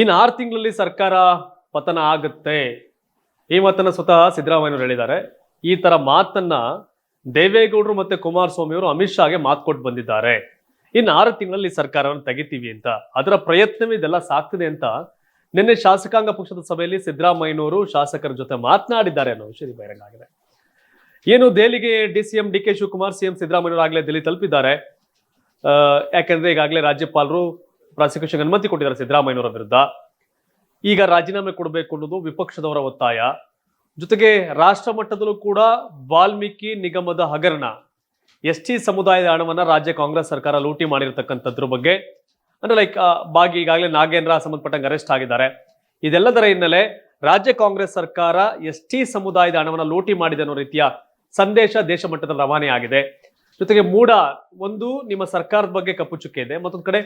ಇನ್ನು ಆರು ತಿಂಗಳಲ್ಲಿ ಸರ್ಕಾರ ಪತನ ಆಗುತ್ತೆ. ಈ ಮಾತನ್ನು ಸ್ವತಃ ಸಿದ್ದರಾಮಯ್ಯವರು ಹೇಳಿದ್ದಾರೆ. ಈ ತರ ಮಾತನ್ನ ದೇವೇಗೌಡರು ಮತ್ತೆ ಕುಮಾರಸ್ವಾಮಿ ಅವರು ಅಮಿತ್ ಶಾಗೆ ಮಾತು ಕೊಟ್ಟು ಬಂದಿದ್ದಾರೆ. ಇನ್ನು ಆರು ತಿಂಗಳಲ್ಲಿ ಸರ್ಕಾರವನ್ನು ತೆಗಿತೀವಿ ಅಂತ. ಅದರ ಪ್ರಯತ್ನವೇ ಇದೆಲ್ಲ ಸಾಕ್ತಿದೆ ಅಂತ ನಿನ್ನೆ ಶಾಸಕಾಂಗ ಪಕ್ಷದ ಸಭೆಯಲ್ಲಿ ಸಿದ್ದರಾಮಯ್ಯನವರು ಶಾಸಕರ ಜೊತೆ ಮಾತನಾಡಿದ್ದಾರೆ ಅನ್ನೋ ವಿಷಯ ಬಹಿರಂಗ ಆಗಿದೆ ಏನು ದೆಹಲಿಗೆ D C M D K Shivakumar, CM ಸಿದ್ದರಾಮಯ್ಯವರು ಆಗಲೇ ದೆಹಲಿ ತಲುಪಿದ್ದಾರೆ. ಯಾಕಂದ್ರೆ ಈಗಾಗಲೇ ರಾಜ್ಯಪಾಲರು ಪ್ರಾಸಿಕ್ಯೂಷನ್ ಅನುಮತಿ ಕೊಟ್ಟಿದ್ದಾರೆ ಸಿದ್ದರಾಮಯ್ಯನವರ ವಿರುದ್ಧ. ಈಗ ರಾಜೀನಾಮೆ ಕೊಡಬೇಕು ಅನ್ನೋದು ವಿಪಕ್ಷದವರ ಒತ್ತಾಯ. ಜೊತೆಗೆ ರಾಷ್ಟ್ರ ಮಟ್ಟದಲ್ಲೂ ಕೂಡ ವಾಲ್ಮೀಕಿ ನಿಗಮದ ಹಗರಣ, ಎಸ್ ಟಿ ಸಮುದಾಯದ ಹಣವನ್ನ ರಾಜ್ಯ ಕಾಂಗ್ರೆಸ್ ಸರ್ಕಾರ ಲೂಟಿ ಮಾಡಿರ್ತಕ್ಕಂಥದ್ರ ಬಗ್ಗೆ. ಅಂದ್ರೆ ಲೈಕ್ ಬಾಗಿ ಈಗಾಗಲೇ ನಾಗೇಂದ್ರ ಸಂಬಂಧಪಟ್ಟಂಗೆ ಅರೆಸ್ಟ್ ಆಗಿದ್ದಾರೆ. ಇದೆಲ್ಲದರ ಹಿನ್ನೆಲೆ ರಾಜ್ಯ ಕಾಂಗ್ರೆಸ್ ಸರ್ಕಾರ ಎಸ್ ಟಿ ಸಮುದಾಯದ ಹಣವನ್ನು ಲೂಟಿ ಮಾಡಿದೆ ಅನ್ನೋ ರೀತಿಯ ಸಂದೇಶ ದೇಶ ಮಟ್ಟದಲ್ಲಿ ರವಾನೆ ಆಗಿದೆ ಜೊತೆಗೆ ಮೂಡ ಒಂದು ನಿಮ್ಮ ಸರ್ಕಾರದ ಬಗ್ಗೆ ಕಪ್ಪು ಚುಕ್ಕೆ ಇದೆ, ಮತ್ತೊಂದು ಕಡೆ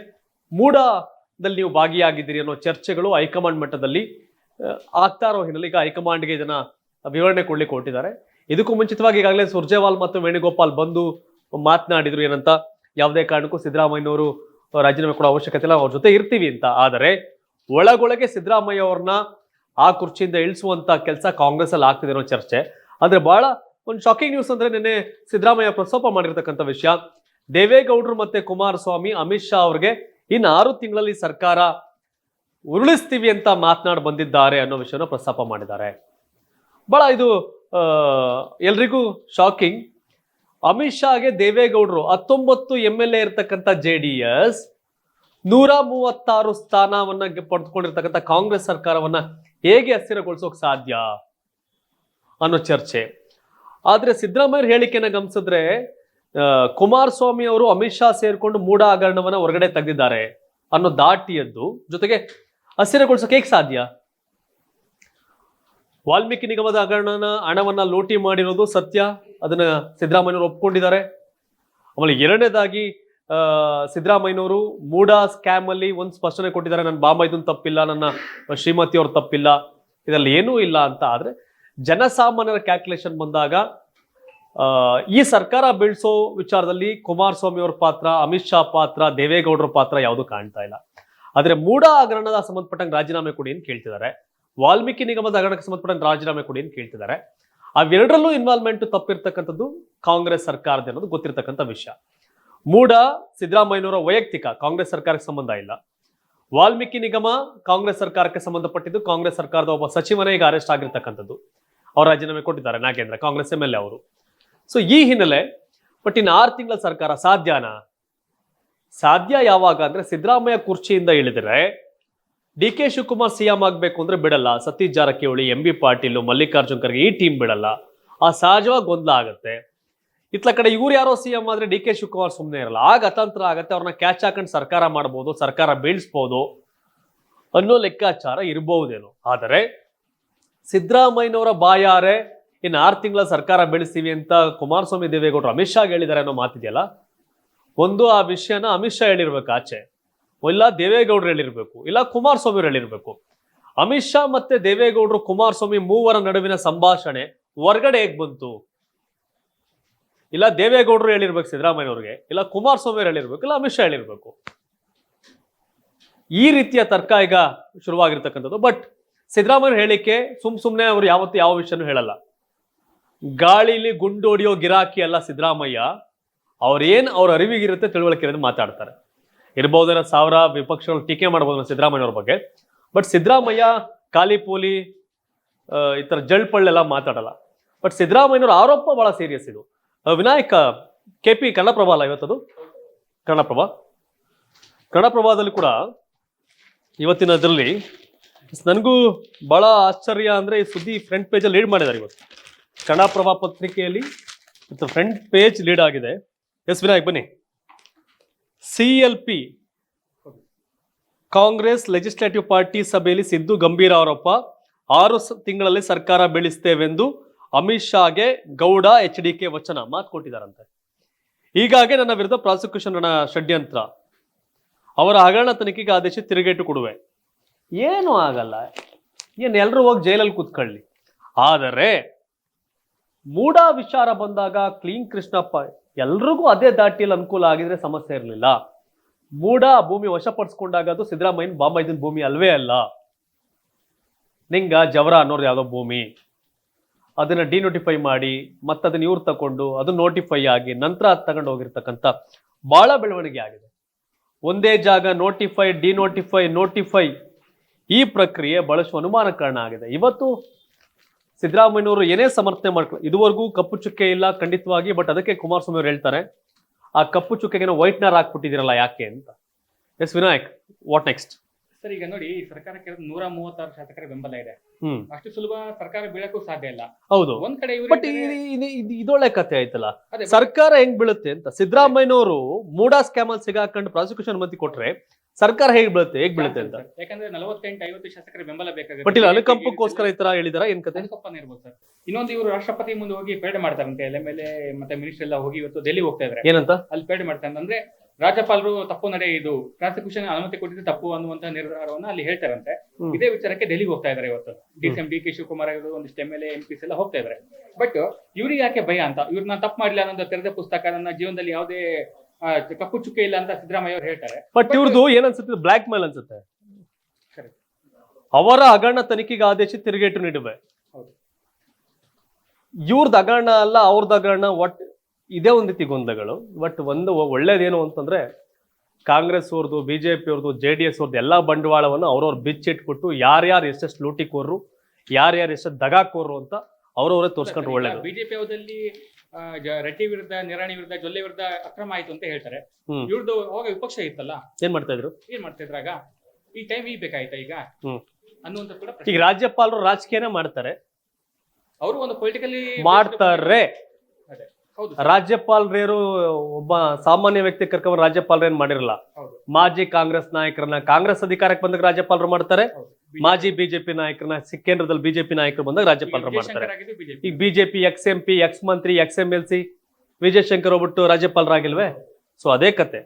ಮೂಡದಲ್ಲಿ ನೀವು ಭಾಗಿಯಾಗಿದ್ದೀರಿ ಅನ್ನೋ ಚರ್ಚೆಗಳು ಹೈಕಮಾಂಡ್ ಮಟ್ಟದಲ್ಲಿ ಆಗ್ತಾ ಇರೋ ಹಿನ್ನೆಲೆ ಈಗ ಹೈಕಮಾಂಡ್ಗೆ ಇದನ್ನ ವಿವರಣೆ ಕೊಡ್ಲಿಕ್ಕೆ ಹೊರಟಿದ್ದಾರೆ ಇದಕ್ಕೂ ಮುಂಚಿತವಾಗಿ ಈಗಾಗಲೇ ಸುರ್ಜೇವಾಲ್ ಮತ್ತು ವೇಣುಗೋಪಾಲ್ ಬಂದು ಮಾತನಾಡಿದ್ರು ಏನಂತ, ಯಾವುದೇ ಕಾರಣಕ್ಕೂ ಸಿದ್ದರಾಮಯ್ಯನವರು ರಾಜೀನಾಮೆ ಕೊಡೋ ಅವಶ್ಯಕತೆ ಇಲ್ಲ, ಅವ್ರ ಜೊತೆ ಇರ್ತೀವಿ ಅಂತ. ಆದರೆ ಒಳಗೊಳಗೆ ಸಿದ್ದರಾಮಯ್ಯ ಅವ್ರನ್ನ ಆ ಕುರ್ಚಿಯಿಂದ ಇಳಿಸುವಂತ ಕೆಲಸ ಕಾಂಗ್ರೆಸ್ ಅಲ್ಲಿ ಆಗ್ತಿದೆ ಅನ್ನೋ ಚರ್ಚೆ. ಅಂದ್ರೆ ಬಹಳ ಒಂದು ಶಾಕಿಂಗ್ ನ್ಯೂಸ್ ಅಂದ್ರೆ ನಿನ್ನೆ ಸಿದ್ದರಾಮಯ್ಯ ಪ್ರಸ್ತಾಪ ಮಾಡಿರ್ತಕ್ಕಂಥ ವಿಷಯ. ದೇವೇಗೌಡರು ಮತ್ತೆ ಕುಮಾರಸ್ವಾಮಿ, ಅಮಿತ್ ಶಾ ಅವ್ರಿಗೆ ಇನ್ನು ಆರು ತಿಂಗಳಲ್ಲಿ ಸರ್ಕಾರ ಉರುಳಿಸ್ತೀವಿ ಅಂತ ಮಾತನಾಡಿ ಬಂದಿದ್ದಾರೆ ಅನ್ನೋ ವಿಷಯನ ಪ್ರಸ್ತಾಪ ಮಾಡಿದ್ದಾರೆ. ಬಹಳ ಇದು ಎಲ್ರಿಗೂ ಶಾಕಿಂಗ್ ಅಮಿತ್ ಶಾಗೆ ದೇವೇಗೌಡರು ಹತ್ತೊಂಬತ್ತು ಎಂ ಎಲ್ ಎ ಇರತಕ್ಕಂಥ ಜೆ ಡಿ ಎಸ್ ನೂರ ಮೂವತ್ತಾರು ಸ್ಥಾನವನ್ನ ಪಡೆದುಕೊಂಡಿರ್ತಕ್ಕಂಥ ಕಾಂಗ್ರೆಸ್ ಸರ್ಕಾರವನ್ನ ಹೇಗೆ ಅಸ್ಥಿರಗೊಳಿಸೋಕೆ ಸಾಧ್ಯ ಅನ್ನೋ ಚರ್ಚೆ. ಆದ್ರೆ ಸಿದ್ದರಾಮಯ್ಯ ಹೇಳಿಕೆನ ಗಮನಿಸಿದ್ರೆ ಕುಮಾರಸ್ವಾಮಿ ಅವರು ಅಮಿತ್ ಶಾ ಸೇರ್ಕೊಂಡು ಮೂಡ ಹಗರಣವನ್ನ ಹೊರಗಡೆ ತೆಗೆದಿದ್ದಾರೆ ಅನ್ನೋ ದಾಟಿಯದ್ದು. ಜೊತೆಗೆ ಅಸ್ಥಿರಗೊಳಿಸೋಕೆ ಹೇಗೆ ಸಾಧ್ಯ? ವಾಲ್ಮೀಕಿ ನಿಗಮದ ಹಗರಣನ ಹಣವನ್ನ ಲೂಟಿ ಮಾಡಿರೋದು ಸತ್ಯ. ಅದನ್ನ ಸಿದ್ದರಾಮಯ್ಯನವರು ಒಪ್ಕೊಂಡಿದ್ದಾರೆ. ಆಮೇಲೆ ಎರಡನೇದಾಗಿ ಆ, ಸಿದ್ದರಾಮಯ್ಯನವರು ಮೂಡ ಸ್ಕ್ಯಾಮ್ ಅಲ್ಲಿ ಒಂದು ಸ್ಪಷ್ಟನೆ ಕೊಟ್ಟಿದ್ದಾರೆ. ನನ್ನ ಬಾಂಬೈದನ್ ತಪ್ಪಿಲ್ಲ ನನ್ನ ಶ್ರೀಮತಿ ಅವ್ರು ತಪ್ಪಿಲ್ಲ. ಇದರಲ್ಲಿ ಏನೂ ಇಲ್ಲ ಅಂತ. ಆದ್ರೆ ಜನಸಾಮಾನ್ಯರ ಕ್ಯಾಲ್ಕುಲೇಷನ್ ಬಂದಾಗ ಈ ಸರ್ಕಾರ ಬೀಳ್ಸೋ ವಿಚಾರದಲ್ಲಿ ಕುಮಾರಸ್ವಾಮಿ ಅವ್ರ ಪಾತ್ರ, ಅಮಿತ್ ಶಾ ಪಾತ್ರ, ದೇವೇಗೌಡರ ಪಾತ್ರ ಯಾವುದು ಕಾಣ್ತಾ ಇಲ್ಲ. ಆದ್ರೆ ಮೂಡ ಹಗರಣದ ಸಂಬಂಧಪಟ್ಟಂಗೆ ರಾಜೀನಾಮೆ ಕೊಡಿ ಅಂತ ಕೇಳ್ತಿದ್ದಾರೆ. ವಾಲ್ಮೀಕಿ ನಿಗಮದ ಹಗರಣಕ್ಕೆ ಸಂಬಂಧಪಟ್ಟಂಗೆ ರಾಜೀನಾಮೆ ಕೊಡಿ ಅಂತ ಕೇಳ್ತಿದ್ದಾರೆ. ಅವೆರಡರಲ್ಲೂ ಇನ್ವಾಲ್ವ್ಮೆಂಟ್ ತಪ್ಪಿರ್ತಕ್ಕಂಥದ್ದು ಕಾಂಗ್ರೆಸ್ ಸರ್ಕಾರದ ಅನ್ನೋದು ಗೊತ್ತಿರ್ತಕ್ಕಂಥ ವಿಷಯ. ಮೂಡ ಸಿದ್ದರಾಮಯ್ಯನವರ ವೈಯಕ್ತಿಕ, ಕಾಂಗ್ರೆಸ್ ಸರ್ಕಾರಕ್ಕೆ ಸಂಬಂಧ ಇಲ್ಲ. ವಾಲ್ಮೀಕಿ ನಿಗಮ ಕಾಂಗ್ರೆಸ್ ಸರ್ಕಾರಕ್ಕೆ ಸಂಬಂಧಪಟ್ಟಿದ್ದು ಕಾಂಗ್ರೆಸ್ ಸರ್ಕಾರದ ಒಬ್ಬ ಸಚಿವನೇ ಈಗ ಅರೆಸ್ಟ್ ಆಗಿರ್ತಕ್ಕಂಥದ್ದು. ಅವ್ರು ರಾಜೀನಾಮೆ ಕೊಟ್ಟಿದ್ದಾರೆ. Nagendra, Congress M L A ಅವರು. ಸೊ ಈ ಹಿನ್ನೆಲೆ ಬಟ್ ಇನ್ನು ಆರು ತಿಂಗಳ ಸರ್ಕಾರ ಸಾಧ್ಯನಾ? ಸಾಧ್ಯ ಯಾವಾಗ ಅಂದ್ರೆ ಸಿದ್ದರಾಮಯ್ಯ ಕುರ್ಚಿಯಿಂದ ಇಳಿದ್ರೆ ಡಿ ಕೆ ಶಿವಕುಮಾರ್ ಸಿಎಂ ಆಗ್ಬೇಕು ಅಂದ್ರೆ ಬಿಡಲ್ಲ. ಸತೀಶ್ ಜಾರಕಿಹೊಳಿ, ಎಂ ಬಿ ಪಾಟೀಲ್, ಮಲ್ಲಿಕಾರ್ಜುನ್ ಖರ್ಗೆ ಈ ಟೀಮ್ ಬಿಡಲ್ಲ. ಆ ಸಹಜವಾಗಿ ಗೊಂದಲ ಆಗತ್ತೆ. ಇತ್ಲ ಕಡೆ ಇವ್ರು ಯಾರೋ ಸಿಎಂ ಆದ್ರೆ ಡಿ ಕೆ ಶಿವಕುಮಾರ್ ಸುಮ್ಮನೆ ಇರಲ್ಲ. ಆಗ ಅತಂತ್ರ ಆಗುತ್ತೆ. ಅವ್ರನ್ನ ಕ್ಯಾಚ್ ಹಾಕೊಂಡು ಸರ್ಕಾರ ಮಾಡ್ಬೋದು, ಸರ್ಕಾರ ಬೀಳ್ಸ್ಬೋದು ಅನ್ನೋ ಲೆಕ್ಕಾಚಾರ ಇರಬಹುದೇನೋ. ಆದರೆ ಸಿದ್ದರಾಮಯ್ಯನವರ ಬಾಯಾರೆ ಇನ್ನು ಆರು ತಿಂಗಳ ಸರ್ಕಾರ ಬೆಳೆಸ್ತೀವಿ ಅಂತ ಕುಮಾರಸ್ವಾಮಿ ದೇವೇಗೌಡರು ಅಮಿತ್ ಶಾ ಹೇಳಿದ್ದಾರೆ ಅನ್ನೋ ಮಾತಿದೆಯಲ್ಲ? ಒಂದು, ಆ ವಿಷಯನ ಅಮಿತ್ ಶಾ ಹೇಳಿರ್ಬೇಕು ಆಚೆ. ಇಲ್ಲ, ದೇವೇಗೌಡರು ಹೇಳಿರ್ಬೇಕು. ಇಲ್ಲ, ಕುಮಾರಸ್ವಾಮಿ ಹೇಳಿರ್ಬೇಕು. ಅಮಿತ್ ಶಾ ಮತ್ತೆ ದೇವೇಗೌಡರು, ಕುಮಾರಸ್ವಾಮಿ ಮೂವರ ನಡುವಿನ ಸಂಭಾಷಣೆ ಹೊರಗಡೆ ಹೇಗ್ ಬಂತು? ಇಲ್ಲ, ದೇವೇಗೌಡರು ಹೇಳಿರ್ಬೇಕು ಸಿದ್ದರಾಮಯ್ಯವ್ರಿಗೆ. ಇಲ್ಲ, ಕುಮಾರಸ್ವಾಮಿ ಹೇಳಿರ್ಬೇಕು. ಇಲ್ಲ, ಅಮಿತ್ ಶಾ ಹೇಳಿರ್ಬೇಕು. ಈ ರೀತಿಯ ತರ್ಕ ಈಗ ಶುರುವಾಗಿರ್ತಕ್ಕಂಥದ್ದು. ಬಟ್ ಸಿದ್ದರಾಮಯ್ಯ ಹೇಳಿಕೆ ಸುಮ್ ಸುಮ್ಮನೆ ಅವ್ರು ಯಾವತ್ತು ಯಾವ ವಿಷಯನೂ ಹೇಳಲ್ಲ. ಗಾಳಿಲಿ ಗುಂಡೋಡಿಯೋ ಗಿರಾಕಿ ಅಲ್ಲ ಸಿದ್ದರಾಮಯ್ಯ ಅವ್ರೇನು ಅವ್ರ ಅರಿವಿಗಿರುತ್ತೆ ತಿಳುವಳಿಕೆ ಇರೋದು ಮಾತಾಡ್ತಾರೆ. ಇರ್ಬೋದೇನೋ ಸಾವಿರ ವಿಪಕ್ಷಗಳು ಟೀಕೆ ಮಾಡ್ಬೋದು ನಾವು ಅವ್ರ ಬಗ್ಗೆ ಬಟ್ ಸಿದ್ದರಾಮಯ್ಯ ಖಾಲಿ ಪೋಲಿ ಆ, ಈ ಥರ ಜಳ್ಪಳ್ಳೆಲ್ಲ ಮಾತಾಡಲ್ಲ. ಬಟ್ ಸಿದ್ದರಾಮಯ್ಯವ್ರ ಆರೋಪ ಬಹಳ ಸೀರಿಯಸ್ ಇದು. ವಿನಾಯಕ ಕೆ ಪಿ ಕನ್ನಡಪ್ರಭ ಅಲ್ಲ ಇವತ್ತದು? ಕನ್ನಡಪ್ರಭ? ಕನ್ನಡಪ್ರಭದಲ್ಲಿ ಕೂಡ ಇವತ್ತಿನ ಇದರಲ್ಲಿ ನನಗೂ ಬಹಳ ಆಶ್ಚರ್ಯ ಅಂದರೆ ಈ ಸುದ್ದಿ ಫ್ರಂಟ್ ಪೇಜಲ್ಲಿ ಲೀಡ್ ಮಾಡಿದ್ದಾರೆ ಇವತ್ತು. ಕನ್ನಡಪ್ರಭ ಪತ್ರಿಕೆಯಲ್ಲಿ ಫ್ರಂಟ್ ಪೇಜ್ ಲೀಡ್ ಆಗಿದೆ. ಎಸ್ ವಿನಾಯಕ್, ಬನ್ನಿ. C L P Congress legislative party ಸಭೆಯಲ್ಲಿ ಸಿದ್ದು ಗಂಭೀರ ಆರೋಪ. ಆರು ತಿಂಗಳಲ್ಲಿ ಸರ್ಕಾರ ಬೆಳೆಸ್ತೇವೆಂದು ಅಮಿತ್ ಶಾಗೆ ಗೌಡ ಎಚ್ ಡಿ ಕೆ ವಚನ ಮಾತು ಕೊಟ್ಟಿದ್ದಾರಂತೆ. ಹೀಗಾಗಿ ನನ್ನ ವಿರುದ್ಧ ಪ್ರಾಸಿಕ್ಯೂಷನ್ ಷಡ್ಯಂತ್ರ. ಅವರ ಹಗರಣ ತನಿಖೆಗೆ ಆದೇಶ ತಿರುಗೇಟು ಕೊಡುವೆ. ಏನು ಆಗಲ್ಲ. ಏನು ಎಲ್ಲರೂ ಹೋಗಿ ಜೈಲಲ್ಲಿ ಕೂತ್ಕೊಳ್ಳಿ. ಆದರೆ ಮೂಡ ವಿಚಾರ ಬಂದಾಗ ಕ್ಲೀನ್ ಕೃಷ್ಣಪ್ಪ ಎಲ್ರಿಗೂ ಅದೇ ದಾಟಿಯಲ್ಲಿ ಅನುಕೂಲ ಆಗಿದ್ರೆ ಸಮಸ್ಯೆ ಇರಲಿಲ್ಲ. ಮೂಡ ಭೂಮಿ ವಶಪಡಿಸ್ಕೊಂಡಾಗ ಅದು ಸಿದ್ದರಾಮಯ್ಯನ ಬಾಂಬೈದನ್ ಭೂಮಿ ಅಲ್ವೇ ಅಲ್ಲ. ನಿಂಗ ಜವರ ಅನ್ನೋರು ಯಾವುದೋ ಭೂಮಿ. ಅದನ್ನ ಡಿನೋಟಿಫೈ ಮಾಡಿ ಮತ್ತೆ ಅದನ್ನ ಇವ್ರು ತಗೊಂಡು ಅದು ನೋಟಿಫೈ ಆಗಿ ನಂತರ ಅದು ತಗೊಂಡು ಹೋಗಿರ್ತಕ್ಕಂಥ ಬಹಳ ಬೆಳವಣಿಗೆ ಆಗಿದೆ. ಒಂದೇ ಜಾಗ ನೋಟಿಫೈ ಡಿನೋಟಿಫೈ ನೋಟಿಫೈ ಈ ಪ್ರಕ್ರಿಯೆ ಬಳಸುವ ಅನುಮಾನ ಕಾರಣ ಆಗಿದೆ. ಇವತ್ತು ಸಿದ್ದರಾಮಯ್ಯನವರು ಏನೇ ಸಮರ್ಥನೆ ಮಾಡ್ಕೊ ಇದುವರೆಗೂ ಕಪ್ಪು ಚುಕ್ಕೆ ಇಲ್ಲ ಖಂಡಿತವಾಗಿ ಬಟ್ ಅದಕ್ಕೆ ಕುಮಾರಸ್ವಾಮಿ ಅವರು ಹೇಳ್ತಾರೆ ಆ ಕಪ್ಪು ಚುಕ್ಕೆಗೆ ವೈಟ್ನರ್ ಹಾಕ್ಬಿಟ್ಟಿದ್ದೀರಲ್ಲ ಯಾಕೆ ಅಂತ. S Vinayak what next sir ಈಗ ನೋಡಿ ಈ ಸರ್ಕಾರಕ್ಕೆ ನೂರ ಮೂವತ್ತಾರು ಶಾಸಕರ ಬೆಂಬಲ ಇದೆ. ಅಷ್ಟು ಸುಲಭ ಸರ್ಕಾರ ಬೀಳಕ್ಕೂ ಸಾಧ್ಯ ಇಲ್ಲ. ಹೌದು. ಒಂದ್ ಕಡೆ ಬಟ್ ಇದೊಳ್ಳೆ ಕತೆ ಆಯ್ತಲ್ಲ. ಸರ್ಕಾರ ಹೆಂಗ್ ಬೀಳುತ್ತೆ ಅಂತ ಸಿದ್ದರಾಮಯ್ಯನವರು ಮೂಡಾ ಸ್ಕ್ಯಾಮ್ ಅಲ್ಲಿ ಸಿಗಾಕೊಂಡು ಪ್ರಾಸಿಕ್ಯೂಷನ್ ಅನುಮತಿ ಕೊಟ್ರೆ ಸರ್ಕಾರ ಹೇಗ್ ಬೀಳುತ್ತೆ ಹೇಗ್ ಬೀಳುತ್ತೆ ಅಂತ? ಯಾಕಂದ್ರೆ ನಲವತ್ತೆಂಟು ಐವತ್ತು ಶಾಸಕರ ಬೆಂಬಲ ಬೇಕಾಗುತ್ತೆ. ಬಟ್ ಇಲ್ಲ ಅನುಕಂಪಕ್ಕೋಸ್ಕರ ಈ ತರ ಹೇಳಿದಾರ ಏನ್ ಕತೆ? ಅನುಕಂಪನ ಇರ್ಬೋದು ಸರ್. ಇನ್ನೊಂದು ಇವರು ರಾಷ್ಟ್ರಪತಿ ಮುಂದೆ ಹೋಗಿ ಪೇಡೆ ಮಾಡ್ತಾರಂತೆ ಎಲ್ ಎಂ ಎಲ್ ಎ ಮತ್ತೆ ಮಿನಿಸ್ಟರ್ ಎಲ್ಲ ಹೋಗಿ ಇವತ್ತು ಡೆಲ್ಲಿ ಹೋಗ್ತಾ ಇದಾರೆ. ಏನಂತ? ಅಲ್ಲಿ ಪೇಡೆ ಮಾಡ್ತಾರೆ ಅಂದ್ರೆ ರಾಜ್ಯಪಾಲರು ತಪ್ಪು ನಡೆ ಇದು ಪ್ರಾಸಿಕ್ಯೂಷನ್ ಅನುಮತಿ ಕೊಟ್ಟಿದ್ದು ತಪ್ಪು ಅನ್ನುವಂತ ನಿರ್ಧಾರವನ್ನ ಅಲ್ಲಿ ಹೇಳ್ತಾರಂತೆ. ಇದೇ ವಿಚಾರಕ್ಕೆ ಡೆಲ್ಲಿಗೆ ಹೋಗ್ತಾ ಇದಾರೆ ಇವತ್ತು. D C M D K Shivakumar ಆಗಿರೋದು ಒಂದಿಷ್ಟು ಎಂ ಎಲ್ ಎಂ ಪಿಸ್ ಎಲ್ಲ ಹೋಗ್ತಾ ಇದಾರೆ. ಬಟ್ ಇವ್ರಿಗೆ ಯಾಕೆ ಭಯ ಅಂತ? ಇವ್ರನ್ನ ತಪ್ಪು ಮಾಡಿಲ್ಲ ಅನ್ನೋದು ತೆರೆದ ಪುಸ್ತಕ ನನ್ನ ಜೀವನದಲ್ಲಿ ಯಾವುದೇ ಕಪ್ಪು ಚುಕ್ಕೆ ಇಲ್ಲ ಅಂತ ಸಿದ್ದರಾಮಯ್ಯ ಅವರು ಹೇಳ್ತಾರೆ. ಬಟ್ ಇವ್ರದ್ದು ಏನ್ ಅನ್ಸುತ್ತೆ? ಬ್ಲಾಕ್ ಮೇಲ್ ಅನ್ಸುತ್ತೆ. ಅವರ ಹಗರಣ ತನಿಖೆಗೆ ಆದೇಶ ತಿರುಗೇಟು ನೀಡುವೆ. ಇವ್ರದ್ದು ಹಗರಣ ಅಲ್ಲ ಅವ್ರದ್ದು ಹಗರಣ ಒಟ್ ಇದೇ ಒಂದ್ ರೀತಿ ಗೊಂದಲಗಳು. ಬಟ್ ಒಂದು ಒಳ್ಳೇದೇನು ಅಂತಂದ್ರೆ ಕಾಂಗ್ರೆಸ್ ಅವ್ರದ್ದು ಬಿಜೆಪಿ ಅವ್ರದ್ದು ಜೆ ಡಿ ಎಸ್ ಅವ್ರದ್ದು ಎಲ್ಲಾ ಬಂಡವಾಳವನ್ನು ಅವ್ರವ್ರು ಬಿಚ್ಚಿಟ್ಬಿಟ್ಟು ಯಾರ್ಯಾರು ಎಷ್ಟೆಷ್ಟು ಲೂಟಿಕೋರು ಯಾರ್ಯಾರು ಎಷ್ಟೆಷ್ಟು ದಗಾಕೋರ್ರು ಅಂತ ಅವ್ರವ್ರೇ ತೋರ್ಸ್ಕೊಂಡ್ರೆ ಒಳ್ಳೇದು. ಬಿಜೆಪಿ ಅವರಲ್ಲಿ ರೆಡ್ಡಿ ವಿರುದ್ಧ ನಿರಾಣಿ ವಿರುದ್ಧ ಜೊಲ್ಲೆ ವಿರುದ್ಧ ಅಕ್ರಮ ಆಯ್ತು ಅಂತ ಹೇಳ್ತಾರೆ. ಹ್ಮ್. ಇವ್ರದ್ದು ಅವಾಗ ವಿಪಕ್ಷ ಇತ್ತಲ್ಲ? ಏನ್ ಮಾಡ್ತಾ ಇದ್ರು? ಏನ್ ಮಾಡ್ತಾ ಇದ್ರಾಗ ಈ ಟೈಮ್ ಈಗ ಬೇಕಾಯ್ತಾ ಈಗ? ಹ್ಮ್. ಅನ್ನುವಂತ ಕೂಡ ಈಗ ರಾಜ್ಯಪಾಲರು ರಾಜಕೀಯನೇ ಮಾಡ್ತಾರೆ. ಅವರು ಒಂದು ಪೊಲಿಟಿಕಲಿ ಮಾಡ್ತಾರೆ. ಅದೇ. ರಾಜ್ಯಪಾಲರೇರು ಒಬ್ಬ ಸಾಮಾನ್ಯ ವ್ಯಕ್ತಿ ಕರ್ಕೊಂಡು ರಾಜ್ಯಪಾಲರೇನ್ ಮಾಡಿರಲ್ಲ. ಮಾಜಿ ಕಾಂಗ್ರೆಸ್ ನಾಯಕರನ್ನ ಕಾಂಗ್ರೆಸ್ ಅಧಿಕಾರಕ್ಕೆ ಬಂದಾಗ ರಾಜ್ಯಪಾಲರು ಮಾಡ್ತಾರೆ. ಮಾಜಿ ಬಿಜೆಪಿ ನಾಯಕರನ್ನ ಕೇಂದ್ರದಲ್ಲಿ ಬಿಜೆಪಿ ನಾಯಕರು ಬಂದಾಗ ರಾಜ್ಯಪಾಲರು ಮಾಡ್ತಾರೆ. ಈಗ BJP ex M P ex ಮಂತ್ರಿ ex M L C Vijayashankar ಹೋಗ್ಬಿಟ್ಟು ರಾಜ್ಯಪಾಲರಾಗಿಲ್ವೇ? ಸೊ ಅದೇ ಕತೆ.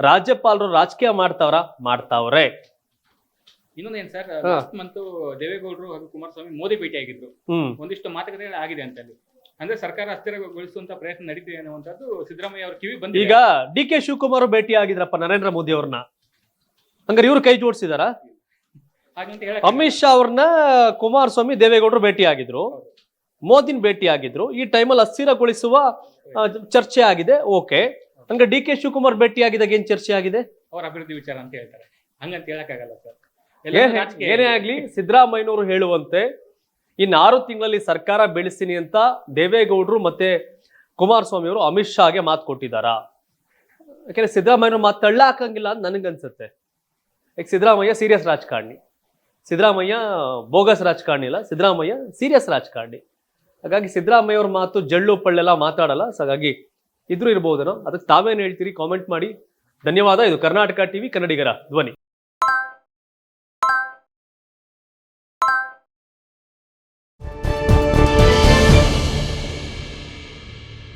ರಾಜ್ಯಪಾಲರು ರಾಜಕೀಯ ಮಾಡ್ತಾವ್ರ? ಮಾಡ್ತಾವ್ರೆ. ಇನ್ನೊಂದೇನ್ ಸರ್. ಲಾಸ್ಟ್ ಮಂತ್ ದೇವೇಗೌಡರು ಹಾಗೂ ಕುಮಾರಸ್ವಾಮಿ ಮೋದಿ ಭೇಟಿ ಆಗಿದ್ರು ಒಂದಿಷ್ಟು ಮಾತುಕತೆ ಆಗಿದೆ ಅಂತ ಅಲ್ಲಿ ಅಂದ್ರೆ ಸರ್ಕಾರ ಅಸ್ಥಿರಗೊಳಿಸುವಂತ ಪ್ರಯತ್ನ ನಡೀತಿದೆ ಅನ್ನುವಂಥದ್ದು ಸಿದ್ದರಾಮಯ್ಯ ಅವರು ಕಿವಿ ಬಂದ ಈಗ ಡಿ ಕೆ ಶಿವಕುಮಾರ್ ಭೇಟಿ ಆಗಿದ್ರಪ್ಪ ನರೇಂದ್ರ ಮೋದಿ ಅವ್ರನ್ನ. ಹಂಗಾರೆ ಇವ್ರು ಕೈ ಜೋಡಿಸಿದಾರ? ಹಾಗಂತ ಅಮಿತ್ ಶಾ ಅವ್ರನ್ನ ಕುಮಾರಸ್ವಾಮಿ ದೇವೇಗೌಡರು ಭೇಟಿ ಆಗಿದ್ರು. ಮೋದಿನ್ ಭೇಟಿ ಆಗಿದ್ರು ಈ ಟೈಮಲ್ಲಿ ಅಸ್ಥಿರಗೊಳಿಸುವ ಆ, ಚರ್ಚೆ ಆಗಿದೆ. ಓಕೆ. ಹಂಗ ಡಿ ಕೆ ಶಿವಕುಮಾರ್ ಭೇಟಿ ಆಗಿದಾಗ ಏನ್ ಚರ್ಚೆ ಆಗಿದೆ? ಅವ್ರ ಅಭಿವೃದ್ಧಿ ವಿಚಾರ ಅಂತ ಹೇಳ್ತಾರೆ. ಹಂಗಂತ ಹೇಳಕ್ಕಾಗಲ್ಲ ಸರ್. ಏನೇ ಆಗ್ಲಿ ಸಿದ್ದರಾಮಯ್ಯನವರು ಹೇಳುವಂತೆ ಇನ್ನು ಆರು ತಿಂಗಳಲ್ಲಿ ಸರ್ಕಾರ ಬೆಳೆಸ್ತೀನಿ ಅಂತ ದೇವೇಗೌಡರು ಮತ್ತೆ ಕುಮಾರಸ್ವಾಮಿ ಅವರು ಅಮಿತ್ ಶಾಗೆ ಮಾತು ಕೊಟ್ಟಿದ್ದಾರಾ. ಯಾಕೆಂದ್ರೆ ಸಿದ್ದರಾಮಯ್ಯ ಮಾತು ತಳ್ಳ ಹಾಕಂಗಿಲ್ಲ ಅಂತ ನನಗನ್ಸುತ್ತೆ. ಈಗ ಸಿದ್ದರಾಮಯ್ಯ ಸೀರಿಯಸ್ ರಾಜಕಾರಣಿ. ಸಿದ್ದರಾಮಯ್ಯ ಬೋಗಸ್ ರಾಜಕಾರಣಿ ಇಲ್ಲ ಸಿದ್ದರಾಮಯ್ಯ ಸೀರಿಯಸ್ ರಾಜಕಾರಣಿ. ಹಾಗಾಗಿ ಸಿದ್ದರಾಮಯ್ಯ ಅವ್ರ ಮಾತು ಜಳ್ಳು ಪಳ್ಳೆಲ್ಲ ಮಾತಾಡಲ್ಲ ಸೊ ಹಾಗಾಗಿ ಇದ್ರು ಇರ್ಬೋದೇನೋ. ಅದಕ್ಕೆ ತಾವೇನು ಹೇಳ್ತೀರಿ ಕಾಮೆಂಟ್ ಮಾಡಿ. ಧನ್ಯವಾದ. ಇದು ಕರ್ನಾಟಕ ಟಿವಿ, ಕನ್ನಡಿಗರ ಧ್ವನಿ.